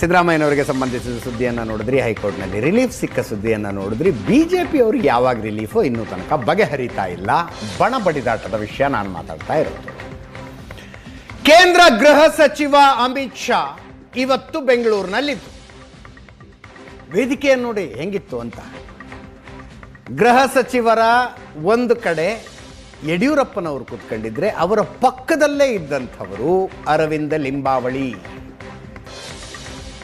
ಸಿದ್ದರಾಮಯ್ಯನವರಿಗೆ ಸಂಬಂಧಿಸಿದ ಸುದ್ದಿಯನ್ನು ನೋಡಿದ್ರಿ, ಹೈಕೋರ್ಟ್ನಲ್ಲಿ ರಿಲೀಫ್ ಸಿಕ್ಕ ಸುದ್ದಿಯನ್ನು ನೋಡಿದ್ರಿ. ಬಿ ಜೆ ಪಿಯವ್ರಿಗೆ ಯಾವಾಗ ರಿಲೀಫು ಇನ್ನೂ ತನಕ ಬಗೆಹರಿತಾ ಇಲ್ಲ. ಬಣ ಬಡಿದಾಟದ ವಿಷಯ ನಾನು ಮಾತಾಡ್ತಾ ಇರೋದು. ಕೇಂದ್ರ ಗೃಹ ಸಚಿವ ಅಮಿತ್ ಶಾ ಇವತ್ತು ಬೆಂಗಳೂರಿನಲ್ಲಿದ್ದು. ವೇದಿಕೆಯನ್ನು ನೋಡಿ ಹೆಂಗಿತ್ತು ಅಂತ. ಗೃಹ ಸಚಿವರ ಒಂದು ಕಡೆ ಯಡಿಯೂರಪ್ಪನವರು ಕೂತ್ಕೊಂಡಿದ್ರೆ ಅವರ ಪಕ್ಕದಲ್ಲೇ ಇದ್ದಂಥವರು ಅರವಿಂದ ಲಿಂಬಾವಳಿ.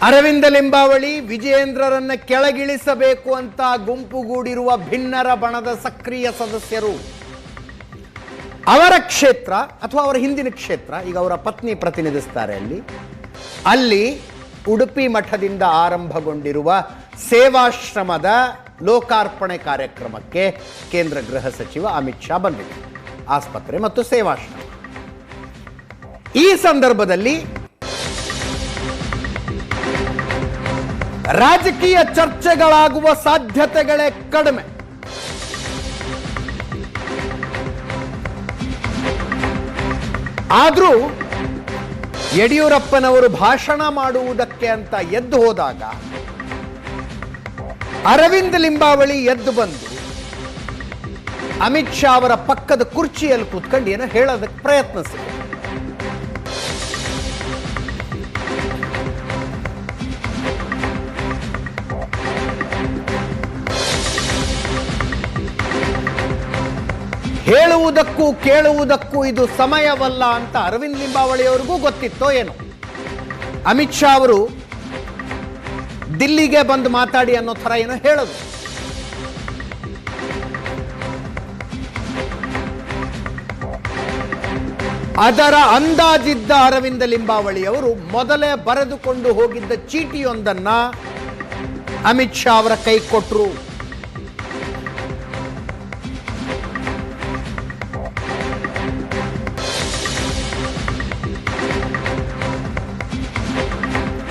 ಅರವಿಂದ ಲಿಂಬಾವಳಿ ವಿಜಯೇಂದ್ರರನ್ನ ಕೆಳಗಿಳಿಸಬೇಕು ಅಂತ ಗುಂಪುಗೂಡಿರುವ ಭಿನ್ನರ ಬಣದ ಸಕ್ರಿಯ ಸದಸ್ಯರು. ಅವರ ಕ್ಷೇತ್ರ ಅಥವಾ ಅವರ ಹಿಂದಿನ ಕ್ಷೇತ್ರ, ಈಗ ಅವರ ಪತ್ನಿ ಪ್ರತಿನಿಧಿಸ್ತಾರೆ ಅಲ್ಲಿ. ಅಲ್ಲಿ ಉಡುಪಿ ಮಠದಿಂದ ಆರಂಭಗೊಂಡಿರುವ ಸೇವಾಶ್ರಮದ ಲೋಕಾರ್ಪಣೆ ಕಾರ್ಯಕ್ರಮಕ್ಕೆ ಕೇಂದ್ರ ಗೃಹ ಸಚಿವ ಅಮಿತ್ ಶಾ ಬಂದಿದೆ. ಆಸ್ಪತ್ರೆ ಮತ್ತು ಸೇವಾಶ್ರಮ. ಈ ಸಂದರ್ಭದಲ್ಲಿ ರಾಜಕೀಯ ಚರ್ಚೆಗಳಾಗುವ ಸಾಧ್ಯತೆಗಳೇ ಕಡಿಮೆ. ಆದರೂ ಯಡಿಯೂರಪ್ಪನವರು ಭಾಷಣ ಮಾಡುವುದಕ್ಕೆ ಅಂತ ಎದ್ದು ಹೋದಾಗ ಅರವಿಂದ್ ಲಿಂಬಾವಳಿ ಎದ್ದು ಬಂದು ಅಮಿತ್ ಶಾ ಅವರ ಪಕ್ಕದ ಕುರ್ಚಿಯಲ್ಲಿ ಕೂತ್ಕೊಂಡು ಏನೋ ಹೇಳೋದಕ್ಕೆ ಪ್ರಯತ್ನಿಸಿದರು. ಹೇಳುವುದಕ್ಕೂ ಕೇಳುವುದಕ್ಕೂ ಇದು ಸಮಯವಲ್ಲ ಅಂತ ಅರವಿಂದ್ ಲಿಂಬಾವಳಿಯವರಿಗೂ ಗೊತ್ತಿತ್ತೋ ಏನೋ. ಅಮಿತ್ ಶಾ ಅವರು ದಿಲ್ಲಿಗೆ ಬಂದು ಮಾತಾಡಿ ಅನ್ನೋ ಥರ ಏನೋ ಹೇಳೋದು. ಅದರ ಅಂದಾಜಿದ್ದ ಅರವಿಂದ ಲಿಂಬಾವಳಿಯವರು ಮೊದಲೇ ಬರೆದುಕೊಂಡು ಹೋಗಿದ್ದ ಚೀಟಿಯೊಂದನ್ನ ಅಮಿತ್ ಶಾ ಅವರ ಕೈ ಕೊಟ್ಟರು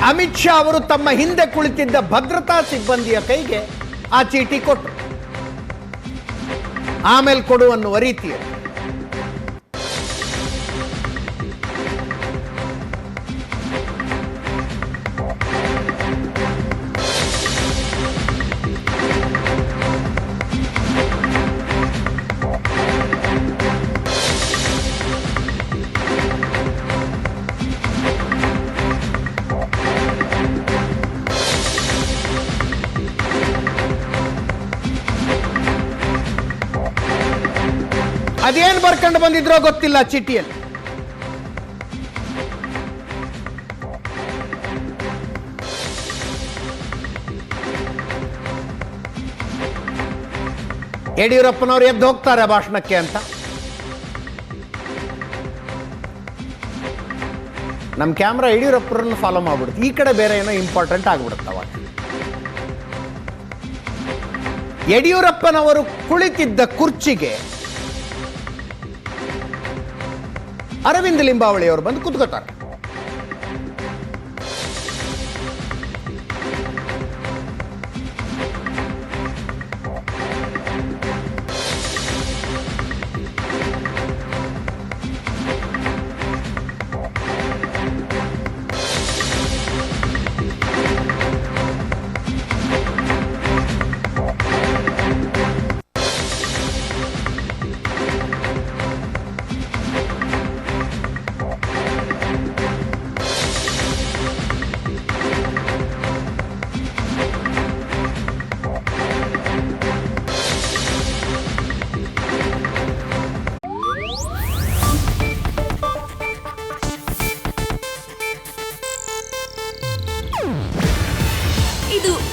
ಅಮಿತ್ ಶಾ ಅವರು ತಮ್ಮ ಹಿಂದೆ ಕುಳಿತಿದ್ದ ಭದ್ರತಾ ಸಿಬ್ಬಂದಿಯ ಕೈಗೆ ಆ ಚೀಟಿ ಕೊಟ್ಟರು. ಆಮೇಲೆ ಕೊಡು ಅನ್ನುವ ರೀತಿಯಲ್ಲಿ. ಅದೇನ್ ಬರ್ಕೊಂಡು ಬಂದಿದ್ರೋ ಗೊತ್ತಿಲ್ಲ ಚೀಟಿಯಲ್ಲಿ ಯಡಿಯೂರಪ್ಪನವರು ಎದ್ದು ಹೋಗ್ತಾರೆ ಭಾಷಣಕ್ಕೆ ಅಂತ. ನಮ್ಮ ಕ್ಯಾಮ್ರಾ ಯಡಿಯೂರಪ್ಪರನ್ನು ಫಾಲೋ ಮಾಡ್ಬಿಡುತ್ತೆ. ಈ ಕಡೆ ಬೇರೆ ಏನೋ ಇಂಪಾರ್ಟೆಂಟ್ ಆಗ್ಬಿಡುತ್ತೆ ಅವಾಗ. ಯಡಿಯೂರಪ್ಪನವರು ಕುಳಿತಿದ್ದ ಕುರ್ಚಿಗೆ ಅರವಿಂದ್ ಲಿಂಬಾವಳಿ ಅವರು ಬಂದು ಕುತ್ಕೋತಾರೆ